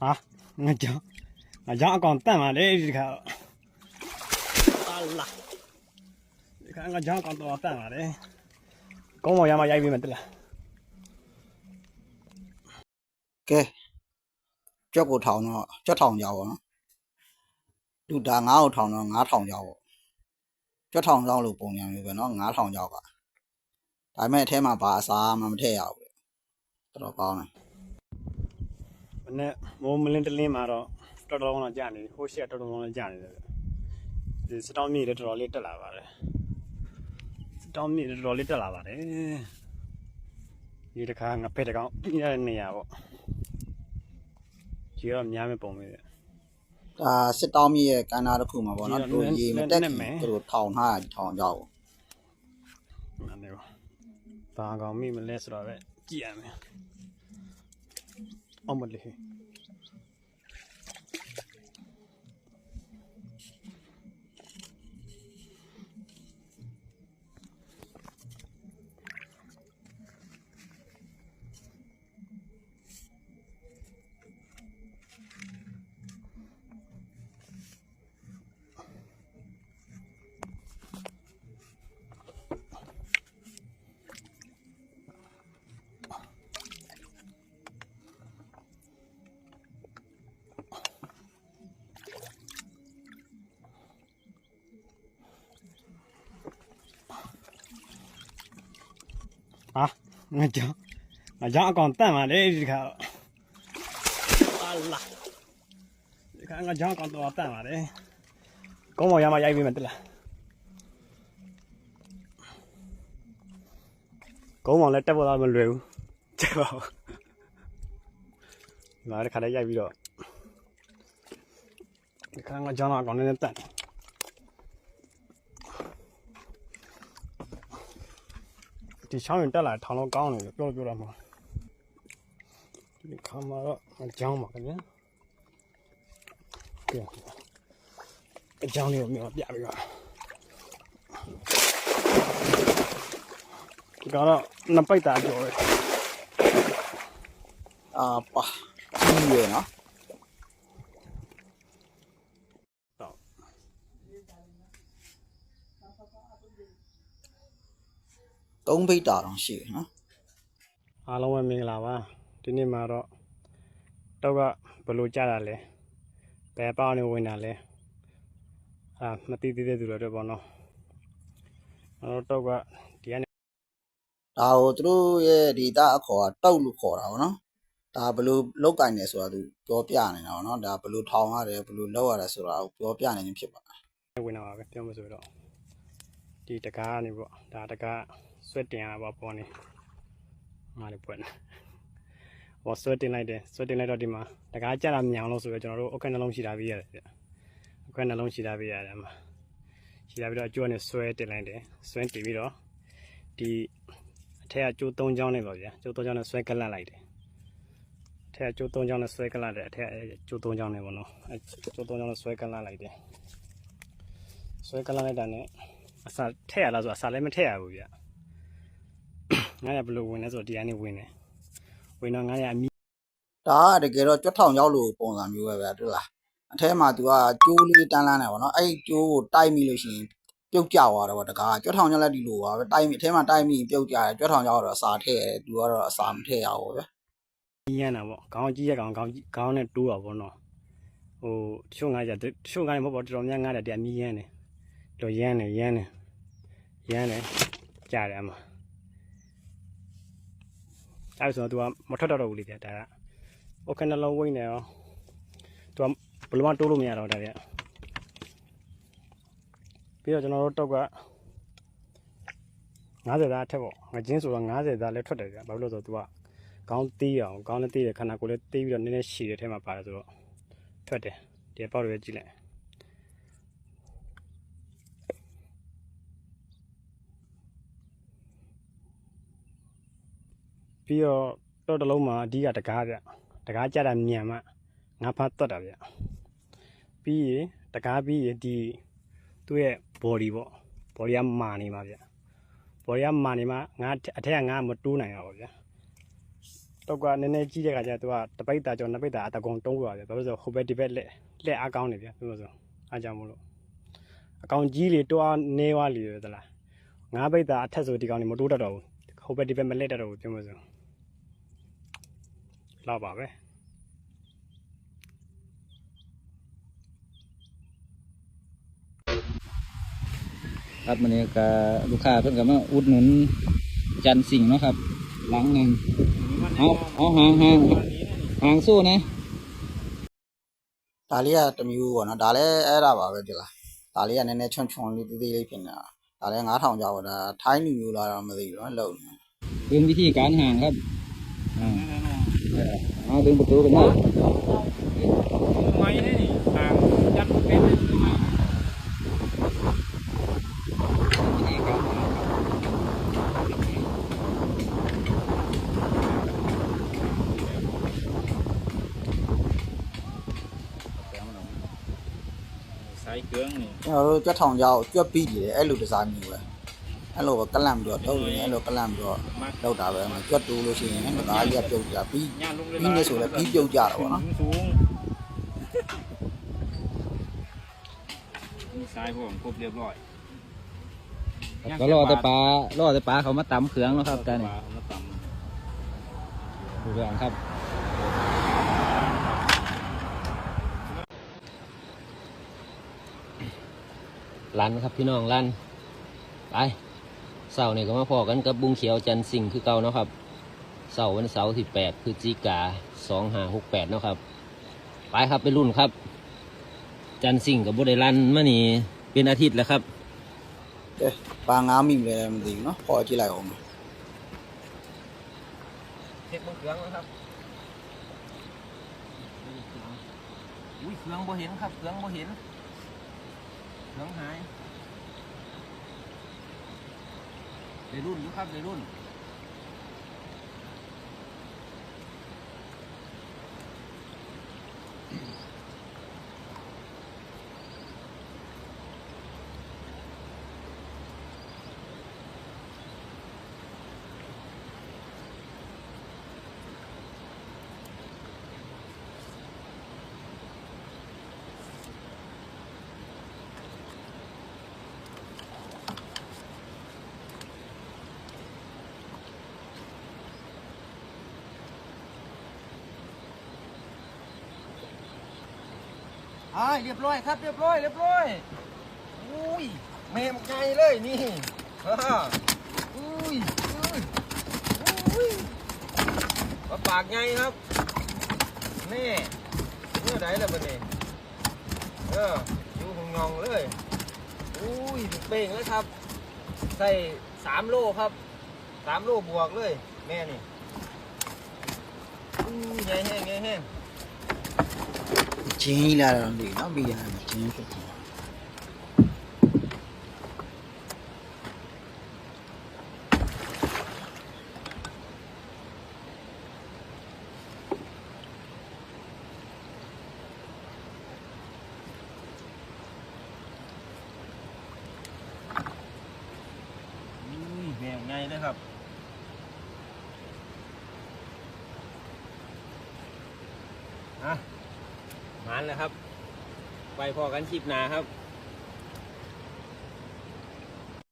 ဟာငါကြောင်ငါကြောင်အကောင်တန့်ပါလေဒီခါတော့ဟာလာဒီခါငါကြောင်အကောင်တော့တန့်ပါလေကောင်းမောင်ရမရိုက်ပြီးမယ်တလား ကဲကြွက်ကိုထောင်တော့ကြွက်ထောင်ကြပါတော့လူဒါငါ့ကိုထောင်တော့ငါးထောင်ကြပါကြွက်ထောင်ကြောက်လို့ပုံစံမျိုးပဲเนาะငါးထောင်ကြောက်ကဒါပေမဲ့အထဲမှာဘာအစားမှမထည့်ရဘူးလေတော်တော်ကောင်းတယ် နက်မိုးမလင်းတလင်းမှာတော့တော်တော်လောက်ကြာနေဟိုးရှက်တော်တော်လောက်ကြာနေတယ်ဒီစတောင်းမြေလည်းတော်တော်လေးတက်လာပါတယ်စတောင်းမြေလည်းတော်တော်လေးတက်လာပါတယ်ဒီတစ်ခါငါဖက်တကောင်ရတဲ့နေရာပေါ့ဒီတော့များမဲ့ပုံပဲဒါစစ်တောင်းမြေရဲ့ကန္နာတစ်ခုမှာပေါ့နော်တို့ရေမတက်ခင်တို့ထောင်ထားတာထောင်ကြောက်ပေါ့နားနေပါဘာကောင်မိမလဲဆိုတော့ပဲကြည့်ရမယ် अमल है। ဟာငါကြောင်ငါကြောင်အကောင်တန့်ပါလေဒီခါတော့ဟာလာဒီခါငါကြောင်အကောင်တော့တန့်ပါလေကောင်းမောင်ရမရိုက်ပြီးမယ်တလားကောင်းမောင်လည်းတက်ဖို့တော့မလွယ်ဘူးတက်ပါဦးဒီမှာတစ်ခါလေးရိုက်ပြီးတော့ဒီခါငါကြောင်အကောင်လည်းတန့်တယ် ဒီချောင်းရင်တက်လာထောင်လုံးကောင်းတယ်ပြောပြောတာမှာဒီခါမှာတော့အကြောင်းပါခင်ဗျာပြောအကြောင်းလေးကိုမျိုးပြပြီးပါဒီကတော့နှစ်ပိတ်တာကြော်တယ်အာပါကြီးရယ်နော် ၃ဘိတ်တာတောင်ရှိတယ်နော်အားလုံးပဲမင်္ဂလာပါဒီနေ့မှာတော့တော့ကဘလို့ကြတာလဲဘယ်ပေါင်းနေဝင်တာလဲအာမသိသေးတဲ့သူတွေအတွက်ပေါ့နော်ကျွန်တော်တော့ကဒီကနေဒါကိုသူတို့ရဲ့ဒေတာအခေါ်ကတောက်လို့ခေါ်တာပေါ့နော်ဒါဘလို့လောက်ကင်နေဆိုတာသူပြောပြနေတာပေါ့နော်ဒါဘလို့ထောင်ရတယ်ဘလို့လောက်ရတယ်ဆိုတာကိုပြောပြနေခြင်းဖြစ်ပါတယ်ဝင်လာပါပဲပြောမှဆိုတော့ဒီတကားကနေပေါ့ဒါတကား ဆွဲတင်ရတာပေါ့ပေါ်နေငါလည်းပွက်နေဟောဆွဲတင်လိုက်တယ်ဆွဲတင်လိုက်တော့ဒီမှာတကားကြတာမြောင်လို့ဆိုတော့ကျွန်တော်တို့အခွက်နှလုံးရှိတာပြရတယ်ပြအခွက်နှလုံးရှိတာပြရတယ်မှာရှိတာပြီးတော့အကျိုးနဲ့ဆွဲတင်လိုက်တယ်ဆွဲတင်ပြီးတော့ဒီအထက်ကကျိုး၃ချောင်းနဲ့ပေါ့ဗျာကျိုး၃ချောင်းနဲ့ဆွဲကလတ်လိုက်တယ်အထက်ကကျိုး၃ချောင်းနဲ့ဆွဲကလတ်တယ်အထက်ကကျိုး၃ချောင်းနဲ့ပေါ့နော်အဲကျိုး၃ချောင်းနဲ့ဆွဲကလတ်လိုက်တယ်ဆွဲကလန်းလိုက်တာနဲ့အစာထည့်ရလားဆိုအစာလည်းမထည့်ရဘူးဗျ ငါရဘယ်လိုဝင်လဲဆိုတော့ဒီကနေဝင်တယ်ဝင်တော့ငါရအမီဒါကတကယ်တော့ကြွက်ထောင်ရောက်လို့ပုံစံမျိုးပဲဗျာတွေ့လားအထဲမှာသူကကျိုးလေးတန်းလန်းနေဗောနော်အဲ့ဒီကျိုးကိုတိုက်မိလို့ရှိရင်ပြုတ်ကျသွားတယ်ဗောတကားကြွက်ထောင်ရောက်လက်ဒီလိုပါပဲတိုက်မိအထဲမှာတိုက်မိရင်ပြုတ်ကျတယ်ကြွက်ထောင်ရောက်တော့အစာထည့်ရတယ်သူကတော့အစာမထည့်ရဘူးဗျာရမ်းတာပေါ့ခေါင်းကြီးရကောင်ခေါင်းကြီးခေါင်းနဲ့တိုးတာပေါ့နော်ဟိုတချို့ငါရတချို့ငါရမဟုတ်ပေါ့တော်တော်များငါတယ်တရားမီးရမ်းတယ်တော်ရမ်းတယ်ရမ်းတယ်ရမ်းတယ်ကြားတယ်အမ အဲ့ဆိုတော့ तू ကမထွက်တော့တော့ဘူးလေဗျဒါကโอเคနှလုံးဝိနေရော तू ကဘယ်လိုမှတိုးလို့မရတော့ဒါဗျပြီးတော့ကျွန်တော်တို့တော့က 90သားအထက်ပေါ့ငချင်းဆိုတော့90သားလည်းထွက်တယ်ဗျဘာလို့လဲဆိုတော့ तू ကခေါင်းတီးအောင်ခေါင်းနဲ့တီးတယ်ခန္ဓာကိုယ်လည်းတီးပြီးတော့နည်းနည်းရှည်တဲ့ထဲမှာပါတယ်ဆိုတော့ထွက်တယ်ဒီပေါက်တွေပဲကြည့်လိုက် ပြီးတော့တော့တစ်လုံးမှာအဓိကတကားဗျတကားကြတာမြန်မှငါဖတ်တော့တာဗျပြီးရင်တကားပြီးရင်ဒီသူ့ရဲ့ body ပေါ့ body ကမာနေမှာဗျဘော်ရီကမာနေမှာငါအထက်ကငါမတိုးနိုင်တော့ဘူးဗျာတော့ကနည်းနည်းကြီးတဲ့ခါကျတော့သူကတပိတ်တာကျော်နှစ်ပိတ်တာအတကောင်တုံးသွားပြီဘာလို့လဲဆိုတော့ဟိုဘက်ဒီဘက်လက်လက်အားကောင်းနေဗျပြောလို့ဆိုအားကြောင့်မလို့အကောင်ကြီးလေတွားနေွားလီရသလားငါးပိတ်တာအထက်ဆိုဒီကောင်နေမတိုးတတ်တော့ဘူးဟိုဘက်ဒီဘက်မလက်တတ်တော့ဘူးပြောလို့ဆို လောက်ပါပဲ ครับมันนี้ก็ลูกค้าเพิ่นก็มาอุดหนุนจันทร์สิ่งเนาะครับ หลังหนึ่งเอาเอาหางหางหางสู้นะ ဒါလေးကတစ်မျိုးပေါ့နော်ဒါလည်းအဲ့ဒါပါပဲဒီလားဒါလေးကနည်းနည်းချွန်ချွန်လေးသေးသေးလေးဖြစ်နေတာဒါလည်း9000ကျော်ပါဒါထိုင်းလူမျိုးလာတော့မသိဘူးနော်လုံနေ เรื่องวิธีการหางครับอ่า เอาดึงประตูกันมา ไม้นี่ห่างยันเป็น วิธีการหางครับ สายเครื่องนี่ ကျွန်တော်တို့ကြွက်ထောင်ကြောက်ကြွက်ပြီးတယ်အဲ့လိုဒီဇိုင်းမျိုးပဲ အဲ့လိုပဲကလန့်ပြီးတော့ထုတ်နေအဲ့လိုကလန့်ပြီးတော့ มาก လောက်တာပဲမကြွက်တူလို့ရှိရင်လည်းဒါကြီးကပြုတ်ကြပြီး ย่านลงเลย ပြီးနေဆိုလည်းပြီးပြုတ်ကြတော့ဗောနော် สูงนี่สายผมครบเรียบร้อย ก็รอแต่ปลารอแต่ปลาเขามาตำเครื่องเนาะครับกัน ปลาเอามาต ดูเรื่องครับ รันครับพี่น้องรันไป เสาร์นี่ก็มาพอกันกับบุ้งเขียวจันสิงคือเก่าเนาะครับเสาร์วันเสาร์ที่แปดพฤศจิกาสองห้าหกแปดเนาะครับไปครับไปรุ่นครับ จันสิงกับบุได้รันมานี่เป็นอาทิตย์แล้วครับปลางามอีกเลยมันดีเนาะพอที่ไรของเทปมันเกลืองนะครับอุ้ยเกลืองบ่เห็นครับเกลืองบ่เห็นเกลืองหาย ในรุ่นนะครับในรุ่น อ่าเรียบร้อยครับ เรียบร้อย เรียบร้อยอุ้ยเมมไงเลยนี่ฮ่าอุ้ยอุ้ยอุ้ยปลาปากไงครับนี่เมื่อไหร่ละบันนี้เอออยู่หงงองเลยอุ้ยเป่งเลยครับ ใส่สามโลครับสามโลบวกเลย แม่นี่อุ้ยไงแห้งไงแห้ง ဂျင်းကြီးလာတော့မသိဘူးနော်ပြီးရတယ်ဂျင်းဖြစ်တယ် อุ้ยแมวไงเลยครับอ่ะ มานแล้วครับ ไปพอกันชิปหนาครับ